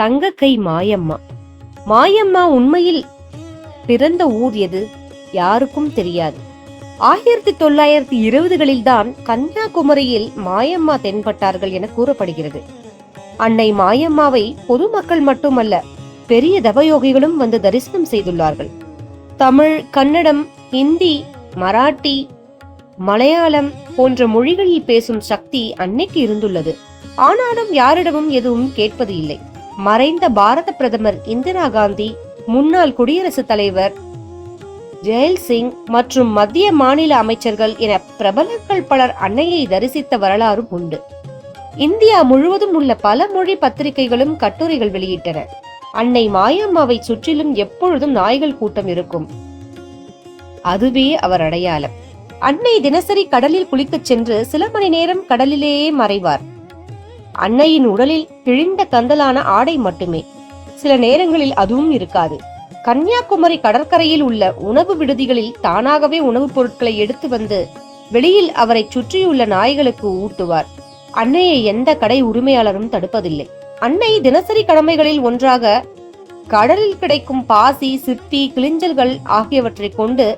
தங்கக்கை மாயம்மா. மாயம்மா உண்மையில் பிறந்த ஊர் எது? யாருக்கும் தெரியாது. ஆயிரத்தி தொள்ளாயிரத்தி இருபதுகளில் தான் கன்னியாகுமரியில் மாயம்மா தென்பட்டார்கள் என கூறப்படுகிறது. அன்னை மாயம்மாவை பொதுமக்கள் மட்டுமல்ல பெரிய தவயோகிகளும் வந்து தரிசனம் செய்துள்ளார்கள். தமிழ் கன்னடம் ஹிந்தி மராட்டி மலையாளம் போன்ற மொழிகளில் பேசும் சக்தி அன்னைக்கு இருந்துள்ளது. ஆனாலும் யாரிடமும் எதுவும் கேட்பது இல்லை. மறைந்த பாரத பிரதமர் இந்திரா காந்தி முன்னாள் குடியரசுத் தலைவர் ஜெயல் சிங் மற்றும் மத்திய மாநில அமைச்சர்கள் என பிரபலங்கள் பலர் அன்னையை தரிசித்த வரலாறும் உண்டு. இந்தியா முழுவதும் உள்ள பல மொழி பத்திரிகைகளும் கட்டுரைகள் வெளியிட்டன. அன்னை மாயம்மாவை சுற்றிலும் எப்பொழுதும் நாய்கள் கூட்டம் இருக்கும். அதுவே அவர் அடையாளம். அன்னை தினசரி கடலில் குளிக்கச் சென்று சில மணி நேரம் கடலிலேயே மறைவார். அன்னையின் உடலில் கிழிந்த கந்தலான ஆடை மட்டுமே. சில நேரங்களில் அதுவும் இருக்காது. கன்னியாகுமரி கடற்கரையில் உள்ள உணவு விடுதிகளில் தானாகவே உணவுப் பொருட்களை எடுத்து வந்து வெளியில் அவரை சுற்றியுள்ள நாய்களுக்கு ஊட்டுவார். அன்னையை எந்த கடை உரிமையாளரும் தடுப்பதில்லை. அன்னை தினசரி கடமைகளில் ஒன்றாக கடலில் கிடைக்கும் பாசி சிப்பி கிளிஞ்சல்கள் ஆகியவற்றை கொண்டு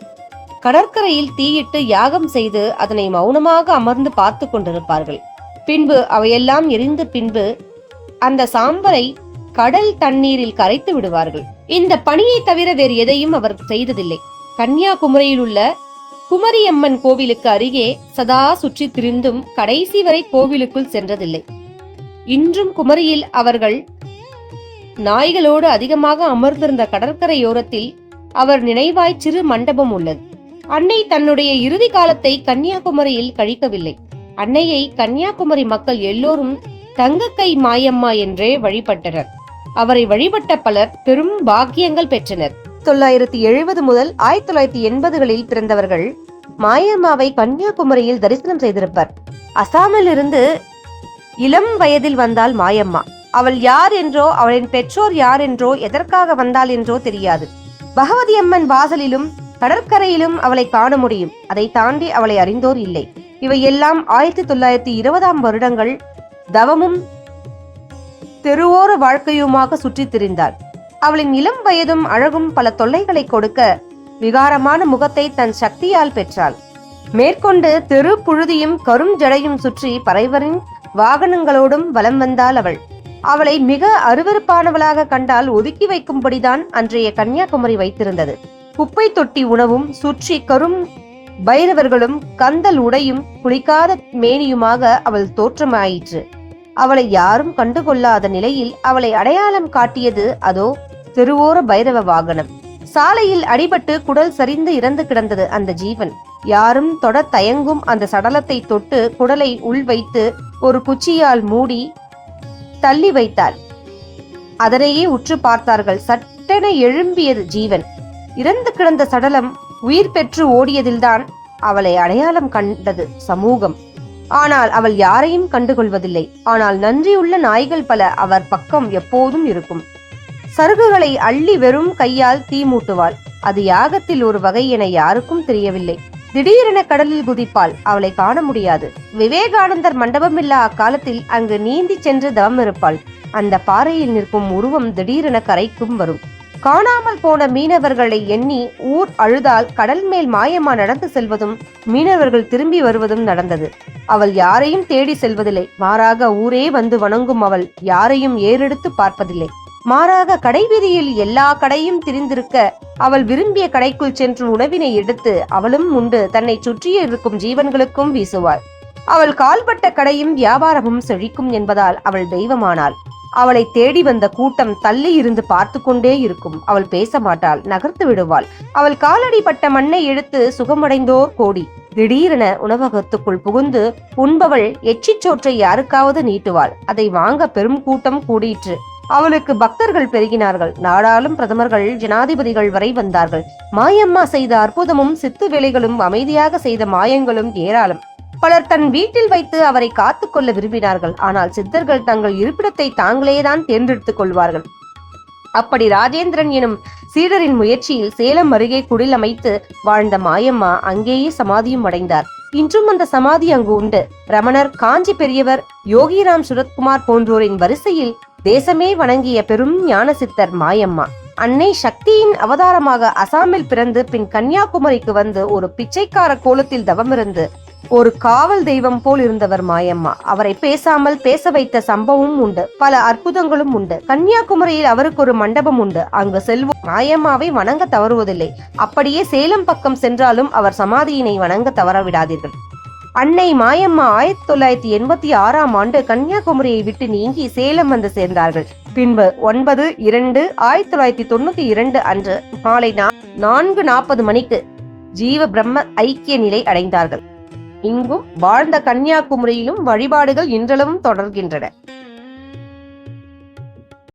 கடற்கரையில் தீயிட்டு யாகம் செய்து அதனை மௌனமாக அமர்ந்து பார்த்து கொண்டிருப்பார்கள். பின்பு அவையெல்லாம் எரிந்த பின்பு அந்த சாம்பலை கடல் தண்ணீரில் கரைத்து விடுவார்கள். இந்த பணியை தவிர வேறு எதையும் அவர் செய்ததில்லை. கன்னியாகுமரியில் உள்ள குமரியம்மன் கோவிலுக்கு அருகே சதா சுற்றி திரிந்தும் கடைசி வரை கோவிலுக்குள் சென்றதில்லை. இன்றும் குமரியில் அவர்கள் நாய்களோடு அதிகமாக அமர்ந்திருந்த கடற்கரையோரத்தில் அவர் நினைவாய் சிறு மண்டபம் உள்ளது. அன்னை தன்னுடைய இறுதி காலத்தை கன்னியாகுமரியில் கழிக்கவில்லை. அன்னையை கன்னியாகுமரி மக்கள் எல்லோரும் தங்கக்கை மாயம்மா என்றே வழிபட்டனர். அவரை வழிபட்ட பலர் பெரும் பாக்கியங்கள் பெற்றனர். தொள்ளாயிரத்தி எழுபது முதல் ஆயிரத்தி தொள்ளாயிரத்தி எண்பதுகளில் பிறந்தவர்கள் மாயம்மாவை கன்னியாகுமரியில் தரிசனம் செய்திருப்பர். அசாமில் இருந்து இளம் வயதில் வந்தால் மாயம்மா. அவள் யார் என்றோ அவளின் பெற்றோர் யார் என்றோ எதற்காக வந்தாள் என்றோ தெரியாது. பகவதி அம்மன் வாசலிலும் கடற்கரையிலும் அவளை காண முடியும். அதை தாண்டி அவளை அறிந்தோர் இல்லை. இவை எல்லாம் ஆயிரத்தி தொள்ளாயிரத்தி இருபதாம் வருடங்கள் தவமும் தெருவோர வாழ்க்கையுமாக சுற்றித் திரிந்தார். அவளின் இளம் வயதும் அழகும் பல தொல்லைகளை கொடுக்க விகாரமான முகத்தை தன் சக்தியால் பெற்றாள். மேற்கொண்டு தெரு புழுதியும் கரும் ஜடையும் சுற்றி பறைவரின் வாகனங்களோடும் வலம் வந்தாள் அவள். அவளை மிக அருவருப்பானவளாக கண்டால் ஒதுக்கி வைக்கும்படிதான் அன்றைய கன்னியாகுமரி வைத்திருந்தது. குப்பை தொட்டி உணவும் சுற்றி கரும் பைரவர்களும் கந்தல் உடையும் குளிக்காத மேனியுமாக அவள் தோற்றமாயிற்று. அவளை யாரும் கண்டுகொள்ளாத நிலையில் அவளை அடையாளம் காட்டியது அதோ தெருவோர பைரவ வாகனம். சாலையில் அடிபட்டு குடல் சரிந்து இறந்து கிடந்தது அந்த ஜீவன். யாரும் தொட தயங்கும் அந்த சடலத்தை தொட்டு குடலை உள் வைத்து ஒரு குச்சியால் மூடி தள்ளி வைத்தாள். அதனையே உற்று பார்த்தார்கள். சட்டென எழும்பியது ஜீவன். இறந்து கிடந்த சடலம் உயிர் பெற்று ஓடியதில்தான் அவளை அடையாளம் கண்டது சமூகம். ஆனால் அவள் யாரையும் கண்டுகொள்வதில்லை. ஆனால் நன்றியுள்ள நாய்கள் பல அவர் பக்கம் எப்போதும் இருக்கும். சருகுகளை அள்ளி வெறும் கையால் தீ மூட்டுவாள். அது யாகத்தில் ஒரு வகை என யாருக்கும் தெரியவில்லை. திடீரென கடலில் குதிப்பாள். அவளை காண முடியாது. விவேகானந்தர் மண்டபமில்லா அக்காலத்தில் அங்கு நீந்தி சென்று தவம் இருப்பாள். அந்த பாறையில் நிற்கும் உருவம் திடீரென கரைக்கும் வரும். காணாமல் போன மீனவர்களை எண்ணி ஊர் அழுதால் கடல் மேல் மாயமா நடந்து செல்வதும் மீனவர்கள் திரும்பி வருவதும் நடந்தது. அவள் யாரையும் தேடி செல்வதில்லை. மாறாக ஊரே வந்து வணங்கும் அவள் யாரையும் ஏறெடுத்து பார்ப்பதில்லை. மாறாக கடைவீதியில் எல்லா கடையும் திரிந்திருக்க அவள் விரும்பிய கடைக்குள் சென்று உணவினை எடுத்து அவளும் உண்டு தன்னை சுற்றியே இருக்கும் ஜீவன்களுக்கும் வீசுவாள். அவள் கால்பட்ட கடையும் வியாபாரமும் செழிக்கும் என்பதால் அவள் தெய்வமானாள். அவளை தேடி வந்த கூட்டம் தள்ளி இருந்து பார்த்து கொண்டே இருக்கும். அவள் பேச மாட்டாள் நகர்த்து விடுவாள். அவள் காலடி பட்ட மண்ணை எடுத்து சுகமடைந்தோர் கோடி. திடீரென உணவகத்துக்குள் புகுந்து உண்பவள் எச்சிச்சோற்றை யாருக்காவது நீட்டுவாள். அதை வாங்க பெரும் கூட்டம் கூடிற்று. அவளுக்கு பக்தர்கள் பெருகினார்கள். நாடாளும் பிரதமர்கள் ஜனாதிபதிகள் வரை வந்தார்கள். மாயம்மா செய்த அற்புதமும் சித்து வேலைகளும் அமைதியாக செய்த மாயங்களும் ஏராளம். பலர் தன் வீட்டில் வைத்து அவரை காத்துக்கொள்ள விரும்பினார்கள். ஆனால் சித்தர்கள் தங்கள் இருப்பிடத்தை தாங்களேதான் தேர்ந்தெடுத்துக் கொள்வார்கள். அப்படி ராஜேந்திரன் எனும் சீடரின் முயற்சியில் சேலம் அருகே குடில் அமைத்து வாழ்ந்த மாயம்மா அங்கேயே சமாதியும் அடைந்தார். இன்றும் அந்த சமாதி அங்கு உண்டு. ரமணர் காஞ்சி பெரியவர் யோகிராம் சுரத்குமார் போன்றோரின் வரிசையில் தேசமே வணங்கிய பெரும் ஞான சித்தர் மாயம்மா. அன்னை சக்தியின் அவதாரமாக அசாமில் பிறந்து பின் கன்னியாகுமரிக்கு வந்து ஒரு பிச்சைக்கார கோலத்தில் தவமிருந்து ஒரு காவல் தெய்வம் போல் இருந்தவர் மாயம்மா. அவரை பேசாமல் பேச வைத்த சம்பவமும் உண்டு. பல அற்புதங்களும் உண்டு. கன்னியாகுமரியில் அவருக்கு ஒரு மண்டபம் உண்டு. அங்கு செல்வோம் மாயம்மாவை வணங்க தவறுவதில்லை. அப்படியே சேலம் பக்கம் சென்றாலும் அவர் சமாதியினை வணங்க தவறவிடாதீர்கள். அன்னை மாயம்மா ஆயிரத்தி தொள்ளாயிரத்தி எண்பத்தி ஆறாம் ஆண்டு கன்னியாகுமரியை விட்டு நீங்கி சேலம் வந்து சேர்ந்தார்கள். பின்பு ஒன்பது இரண்டு ஆயிரத்தி தொள்ளாயிரத்தி தொண்ணூத்தி இரண்டு அன்று மாலை நா- நான்கு நாற்பது மணிக்கு ஜீவ பிரம்ம ஐக்கிய நிலை அடைந்தார்கள். இங்கும் வாழ்ந்த கன்னியாகுமரியிலும் வழிபாடுகள் இன்றளவும் தொடர்கின்றன.